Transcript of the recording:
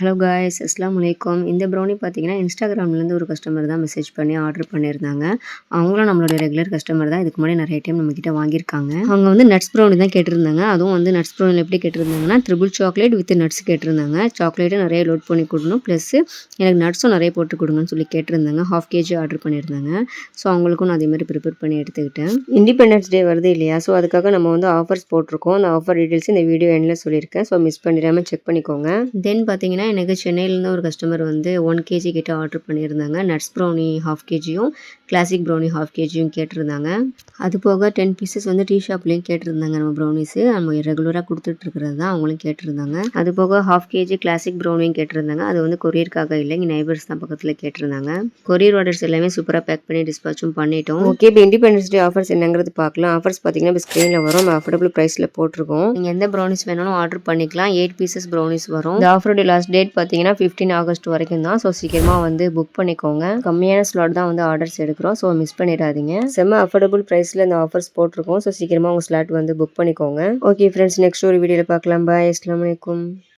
Hello guys அஸ்லாம் வலைக்கம் இந்த ப்ரௌனி பார்த்தீங்கன்னா இன்ஸ்டாகிராம்லேருந்து ஒரு கஸ்டமர் தான் மெசேஜ் பண்ணி ஆர்டர் பண்ணியிருந்தாங்க. அவங்களும் நம்மளோட ரெகுலர் கஸ்டமர் தான். இதுக்கு முன்னாடி நிறைய டைம் நம்மக்கிட்ட வாங்கியிருக்காங்க. அவங்க வந்து நட்ஸ் ப்ரௌனி தான் கேட்டிருந்தாங்க. அதுவும் வந்து நட்ஸ் ப்ரௌனில் எப்படி கேட்டிருந்தாங்கன்னா ட்ரிபிள் சாக்லேட் வித் நட்ஸ் கேட்டிருந்தாங்க. சாக்லேட்டும் நிறைய லோட் பண்ணி கொடுக்கணும். ப்ளஸ் எனக்கு நட்ஸும் நிறைய போட்டு கொடுங்கன்னு சொல்லி கேட்டிருந்தாங்க. ஹாஃப் கேஜி ஆர்டர் பண்ணியிருந்தாங்க. ஸோ அவங்களுக்கும் நான் அதே மாதிரி ப்ரிப்பேர் பண்ணி எடுத்துக்கிட்டேன். இண்டிபெண்டன்ஸ் டே வருது இல்லையா? ஸோ அதுக்காக நம்ம வந்து ஆஃபர்ஸ் போட்டிருக்கோம். அந்த ஆஃபர் டீட்டெயில்ஸ் இந்த வீடியோ எண்ணில் சொல்லியிருக்கேன். ஸோ மிஸ் பண்ணிடாமல் செக் பண்ணிக்கோங்க. தென் பார்த்தீங்கன்னா எனக்கு சென்னையிலேருந்து ஒரு கஸ்டமர் வந்து ஒன் கேஜி கிட்ட ஆர்டர் பண்ணியிருந்தாங்க. நட்ஸ் ப்ரௌனி ஹாஃப் கேஜியும் கிளாசிக் ப்ரௌனி ஹாஃப் கேஜியும் கேட்டிருந்தாங்க. அது போக டென் பீசஸ் வந்து டீ ஷாப்லேயும் கேட்டிருந்தாங்க நம்ம ப்ரௌனிஸு நம்ம ரெகுலராக கொடுத்துட்ருக்கிறது தான் அவங்களும் கேட்டிருந்தாங்க. அது போக ஹாஃப் கேஜி கிளாசிக் ப்ரௌனியும் கேட்டிருந்தாங்க. அது வந்து கொரியருக்காக இல்லை இங்கே நைபர்ஸ் தான் பக்கத்தில் கேட்டிருந்தாங்க. கொரியர் ஆர்டர்ஸ் எல்லாமே சூப்பராக பேக் பண்ணி டிஸ்பாச்சும் பண்ணிட்டோம். ஓகே இப்போ இண்டிபெண்டன்ஸ் டே ஆஃபர்ஸ் என்னங்கிறது பார்க்கலாம். ஆஃபர்ஸ் பார்த்தீங்கன்னா இப்போ ஸ்க்ரீனில் வரும். அஃபோர்டபுள் ப்ரைஸில் போட்டிருக்கோம். நீங்கள் எந்த ப்ரௌனிஸ் வேணாலும் ஆர்டர் பண்ணிக்கலாம். எயிட் பீசஸ் ப்ரௌனிஸ் வரும். இந்த ஆஃபருடைய லாஸ்ட் டேட் பார்த்தீங்கன்னா ஃபிஃப்டீன் ஆகஸ்ட் வரைக்கும் தான். ஸோ சீக்கிரமாக வந்து புக் பண்ணிக்கோங்க. கம்மியான ஸ்லாட் தான் வந்து ஆர்டர்ஸ் எடுக்கிறோம். ஸோ மிஸ் பண்ணிடாதீங்க. செம்ம அஃபோர்டபுள் ப்ரைஸில் இந்த ஆஃபர்ஸ் போட்டிருக்கோம். ஸோ சீக்கிரமாக உங்கள் ஸ்லாட் வந்து புக் பண்ணிக்கோங்க. ஓகே ஃப்ரெண்ட்ஸ் நெக்ஸ்ட் ஒரு வீடியோவில் பார்க்கலாம். பாய் அஸ்லாம் வலைக்கும்